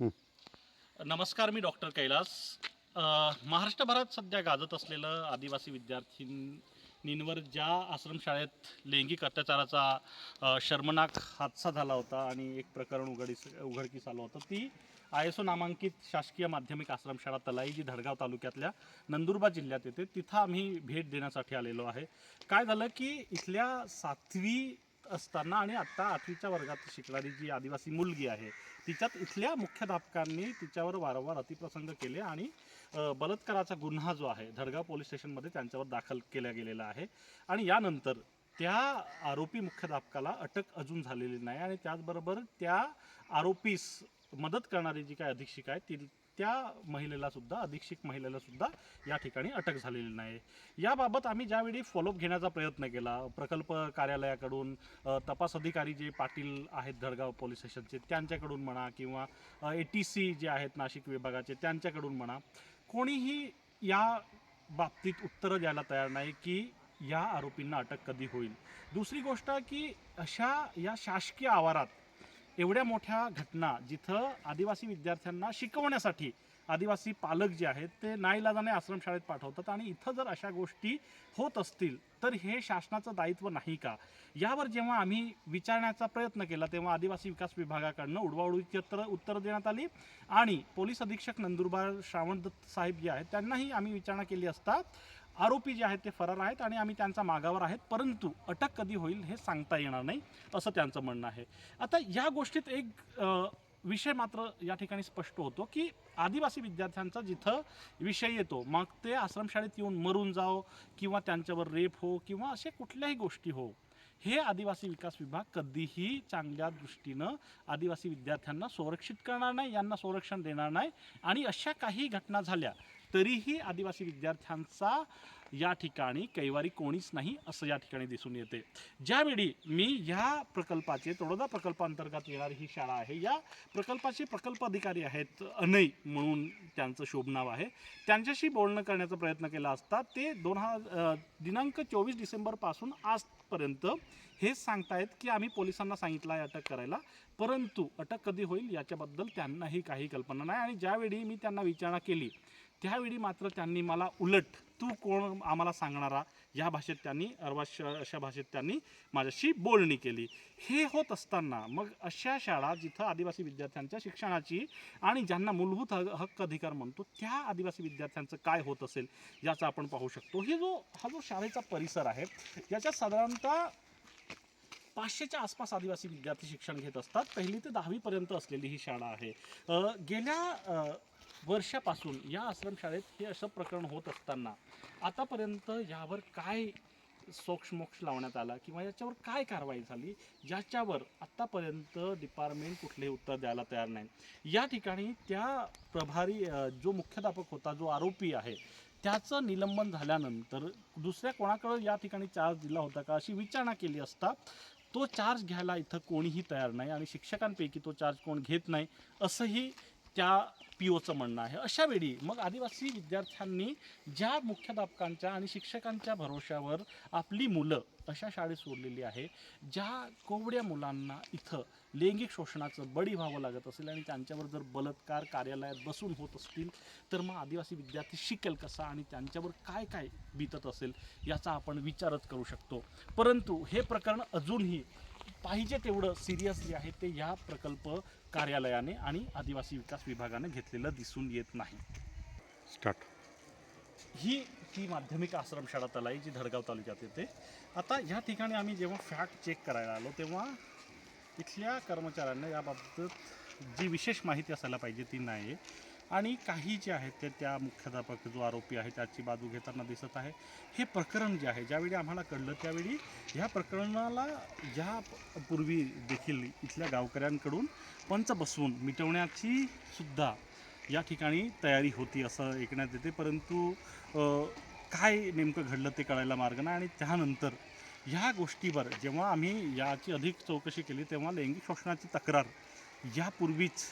नमस्कार मी डॉक्टर कैलास. महाराष्ट्रभरात सध्या गाजत असलेलं आदिवासी विद्यार्थिनींवर ज्या आश्रमशाळेत लैंगिक अत्याचाराचा शर्मनाक हादसा झाला होता आणि एक प्रकरण उघडीस उघडकीस आलं होतं ती आय एस ओ नामांकित शासकीय माध्यमिक आश्रमशाळा तलाई जी धडगाव तालुक्यातल्या नंदुरबार जिल्ह्यात येते. तिथं आम्ही भेट देण्यासाठी आलेलो आहे. काय झालं की इथल्या सातवी असताना आणि आत्ता आठवीच्या वर्गात शिकणारी जी आदिवासी मुलगी आहे तिच्यात इथल्या मुख्याध्यापकांनी तिच्यावर वारंवार अतिप्रसंग केले आणि बलात्काराचा गुन्हा जो आहे धडगाव पोलीस स्टेशनमध्ये त्यांच्यावर दाखल केला गेलेला आहे. आणि यानंतर त्या आरोपी मुख्याध्यापकाला अटक अजून झालेली नाही आणि त्याचबरोबर त्या आरोपीस मदत करणारी जी काय अधीक्षिका आहे ती त्या महिलेला सुद्धा अधीक्षक महिलेला सुद्धा या ठिकाणी अटक झालेली नाही. याबाबत आम्ही ज्यावेळी फॉलोअप घेण्याचा प्रयत्न केला प्रकल्प कार्यालयाकडून तपास अधिकारी जे पाटील आहेत धडगाव पोलीस स्टेशनचे त्यांच्याकडून म्हणा किंवा ए टी सी जे आहेत नाशिक विभागाचे त्यांच्याकडून म्हणा कोणीही या बाबतीत उत्तरं द्यायला तयार नाही की या आरोपींना अटक कधी होईल. दुसरी गोष्ट की अशा या शासकीय आवारात एवढ्या मोठ्या घटना जिथं आदिवासी विद्यार्थ्यांना शिकवण्यासाठी आदिवासी पालक जे आहेत ते नाईलाजाने आश्रमशाळेत पाठवतात आणि इथं जर अशा गोष्टी होत असतील तर हे शासनाचं दायित्व नाही का? यावर जेव्हा आम्ही विचारण्याचा प्रयत्न केला तेव्हा आदिवासी विकास विभागाकडनं उडवाउडवीची उत्तर उत्तर देण्यात आली आणि पोलीस अधीक्षक नंदुरबार श्रावण दत्त साहेब जे आहेत त्यांनाही आम्ही विचारणा केली असता आरोपी जे आहेत ते फरार आहेत आणि आम्ही त्यांचा मागावर आहेत परंतु अटक कधी होईल हे सांगता येणार नाही असं त्यांचं म्हणणं आहे. आता या गोष्टीत एक विषय मात्र या ठिकाणी स्पष्ट होतो की आदिवासी विद्यार्थ्यांचा जिथं विषय येतो मग ते आश्रमशाळेत येऊन मरून जाओ किंवा त्यांच्यावर रेप हो किंवा असे कुठल्याही गोष्टी हो हे आदिवासी विकास विभाग कधीही चांगल्या दृष्टीनं आदिवासी विद्यार्थ्यांना संरक्षित करणार नाही यांना संरक्षण देणार नाही आणि अशा काही घटना झाल्या तरीही आदिवासी विद्यार्थ्यांचा या ठिकाणी कैवारी कोणीच नाही असं या ठिकाणी दिसून येते. ज्यावेळी मी ह्या प्रकल्पाचे तोडोदा प्रकल्पांतर्गत येणारी ही शाळा आहे या प्रकल्पाचे प्रकल्प अधिकारी आहेत अनय म्हणून त्यांचं शोभनाव आहे. त्यांच्याशी बोलणं करण्याचा प्रयत्न केला असता ते दोन हजार दिनांक चोवीस डिसेंबरपासून आजपर्यंत हेच सांगतायत की आम्ही पोलिसांना सांगितलं आहे अटक करायला परंतु अटक कधी होईल याच्याबद्दल त्यांनाही काही कल्पना नाही. आणि ज्यावेळी मी त्यांना विचारणा केली त्यावेळी मात्र त्यांनी मला उलट तू कोण आम्हाला सांगणारा? या भाषेत त्यांनी अर्वाश अशा भाषेत त्यांनी माझ्याशी बोलणी केली. हे होत असताना मग अशा शाळा जिथं आदिवासी विद्यार्थ्यांच्या शिक्षणाची आणि ज्यांना मूलभूत हक्क अधिकार म्हणतो त्या आदिवासी विद्यार्थ्यांचं काय होत असेल याचा आपण पाहू शकतो. ही जो हा जो शाळेचा परिसर आहे याच्यात साधारणतः पाचशेच्या आसपास आदिवासी विद्यार्थी शिक्षण घेत असतात. पहिली ते दहावीपर्यंत असलेली ही शाळा आहे. गेल्या वर्षापासून या आश्रमशाळेत हे असं प्रकरण होत असताना आतापर्यंत यावर काय सोक्षमोक्ष लावण्यात आला किंवा याच्यावर काय कारवाई झाली ज्याच्यावर आत्तापर्यंत डिपार्टमेंट कुठलेही उत्तर द्यायला तयार नाही. या ठिकाणी त्या प्रभारी जो मुख्याध्यापक होता जो आरोपी आहे त्याचं निलंबन झाल्यानंतर दुसऱ्या कोणाकडं या ठिकाणी चार्ज दिला होता का अशी विचारणा केली असता तो चार्ज घ्यायला इथं कोणीही तयार नाही आणि शिक्षकांपैकी तो चार्ज कोण घेत नाही असंही त्या पी ओचं म्हणणं आहे. अशा वेळी मग आदिवासी विद्यार्थ्यांनी ज्या मुख्याध्यापकांच्या आणि शिक्षकांच्या भरोश्यावर आपली मुलं अशा शाळेत सोडलेली आहे ज्या कोवड्या मुलांना इथं लैंगिक शोषणाचं बळी व्हावं लागत असेल आणि त्यांच्यावर जर बलात्कार कार्यालयात बसून होत असतील तर मग आदिवासी विद्यार्थी शिकेल कसा आणि त्यांच्यावर काय काय बीतत असेल याचा आपण विचारच करू शकतो. परंतु हे प्रकरण अजूनही पाहिजे तेवढं सिरियस जे आहे ते या प्रकल्प कार्यालयाने आणि आदिवासी विकास विभागाने घेतलेलं दिसून येत नाही. स्टार्ट ही ती माध्यमिक आश्रमशाळा तलाई जी धडगाव तालुक्यात येते. आता ह्या ठिकाणी आम्ही जेव्हा फॅक्ट चेक करायला आलो तेव्हा इथल्या कर्मचाऱ्यांना याबाबत जी विशेष माहिती असायला पाहिजे ती नाही आहे आणि काही जे आहेत ते त्या मुख्याध्यापक जो आरोपी आहे त्याची बाजू घेताना दिसत आहे. हे प्रकरण जे आहे ज्यावेळी आम्हाला कळलं त्यावेळी ह्या प्रकरणाला ज्या पूर्वी देखील इथल्या गावकऱ्यांकडून पंच बसवून मिटवण्याची सुद्धा या ठिकाणी तयारी होती असं ऐकण्यात येते. परंतु काय नेमकं घडलं ते कळायला मार्ग नाही आणि त्यानंतर ह्या गोष्टीवर जेव्हा आम्ही याची अधिक चौकशी केली तेव्हा लैंगिक शोषणाची तक्रार यापूर्वीच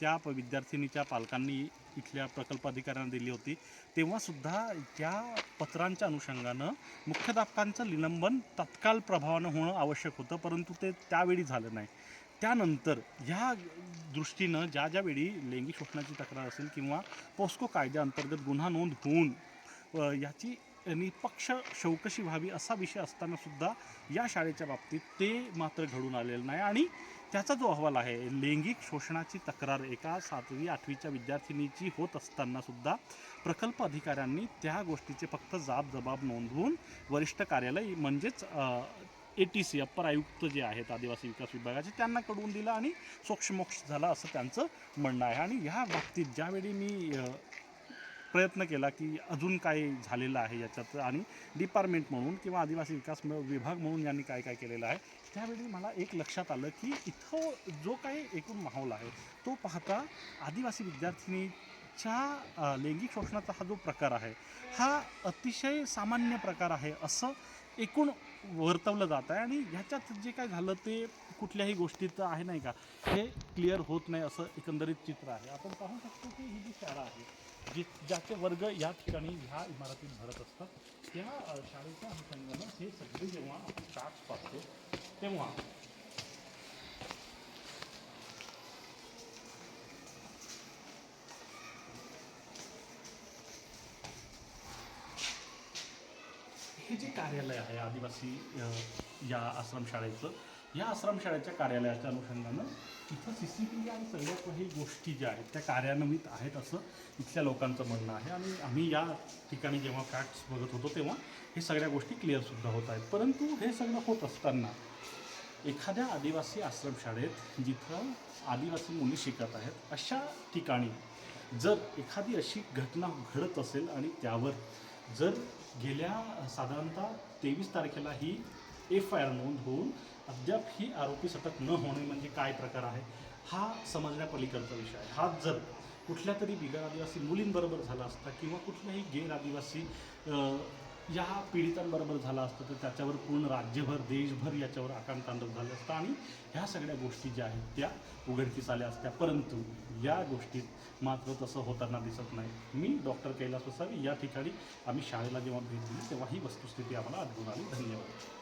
त्या प- विद्यार्थिनीच्या पालकांनी इथल्या प्रकल्प अधिकाऱ्यांना दिली होती. तेव्हासुद्धा त्या पत्रांच्या अनुषंगानं मुख्याध्यापकांचं निलंबन तत्काळ प्रभावानं होणं आवश्यक होतं परंतु ते त्यावेळी झालं नाही. त्यानंतर ह्या दृष्टीनं ज्या ज्यावेळी लैंगिक शोषणाची तक्रार असेल किंवा पोस्को कायद्याअंतर्गत गुन्हा नोंद होऊन याची निपक्ष चौकशी व्हावी असा विषय असताना सुद्धा या शाळेच्या बाबतीत ते मात्र घडून आलेलं नाही. आणि त्याचा जो अहवाल आहे लैंगिक शोषणाची तक्रार एका सातवी आठवीच्या विद्यार्थिनीची होत असताना सुद्धा प्रकल्प अधिकाऱ्यांनी त्या गोष्टीचे फक्त जाब जबाब नोंदवून वरिष्ठ कार्यालय म्हणजेच ए टी सी अप्पर आयुक्त जे आहेत आदिवासी विकास विभागाचे त्यांना कळवून दिलं आणि सोक्षमोक्ष झाला असं त्यांचं म्हणणं आहे. आणि ह्या बाबतीत ज्यावेळी मी प्रयत्न केला की अजून काय झालेलं आहे याच्यात आणि डिपार्टमेंट म्हणून किंवा आदिवासी विकास विभाग म्हणून यांनी काय काय केलेलं आहे. त्यावेळी मला एक लक्षात आलं की इथं जो काही एकूण माहोल आहे तो पाहता आदिवासी विद्यार्थिनीच्या लैंगिक शोषणाचा हा जो प्रकार आहे हा अतिशय सामान्य प्रकार आहे असं एकूण वर्तवलं जात आहे आणि ह्याच्यात जे काय झालं ते कुठल्याही गोष्टीत आहे नाही का? हे क्लिअर होत नाही असं एकंदरीत चित्र आहे. आपण पाहू शकतो की ही जी शाळा आहे जे ज्याचे वर्ग या ठिकाणी ह्या इमारतीत भरत असतात त्या शाळेच्या अनुषंगानं हे सगळे जेव्हा आपण काच पाहतो तेव्हा हे जे कार्यालय आहे आदिवासी या आश्रमशाळेचं या आश्रमशाळेच्या कार्यालयाच्या अनुषंगानं इथं सी सी टी व्ही आणि सगळ्या काही गोष्टी ज्या आहेत त्या कार्यान्वित आहेत असं इथल्या लोकांचं म्हणणं आहे. आणि आम्ही या ठिकाणी जेव्हा फॅक्ट्स बघत होतो तेव्हा हे सगळ्या गोष्टी क्लिअरसुद्धा होत आहेत. परंतु हे सगळं होत असताना एखाद्या आदिवासी आश्रमशाळेत जिथं आदिवासी मुली शिकत आहेत अशा ठिकाणी जर एखादी अशी घटना घडत असेल आणि त्यावर जर गेल्या साधारणतः तेवीस तारखेला ही एफ आय आर नोंद होऊन अद्याप ही आरोपी सतत न होणे म्हणजे काय प्रकार आहे हा समजण्यापलीकडचा विषय आहे. हा जर कुठल्या तरी बिगर आदिवासी मुलींबरोबर झाला असता किंवा कुठल्याही गैर आदिवासी या पीडितांबरोबर झाला असतं तर त्याच्यावर पूर्ण राज्यभर देशभर याच्यावर आकांतांडव झालं असतं आणि ह्या सगळ्या गोष्टी ज्या आहेत त्या उघडकीस आल्या असत्या. परंतु या गोष्टीत मात्र तसं होताना दिसत नाही. मी डॉक्टर कैलास वसावी या ठिकाणी आम्ही शाळेला जेव्हा भेट दिली तेव्हा ही वस्तुस्थिती आम्हाला आढळून आली धन्यवाद.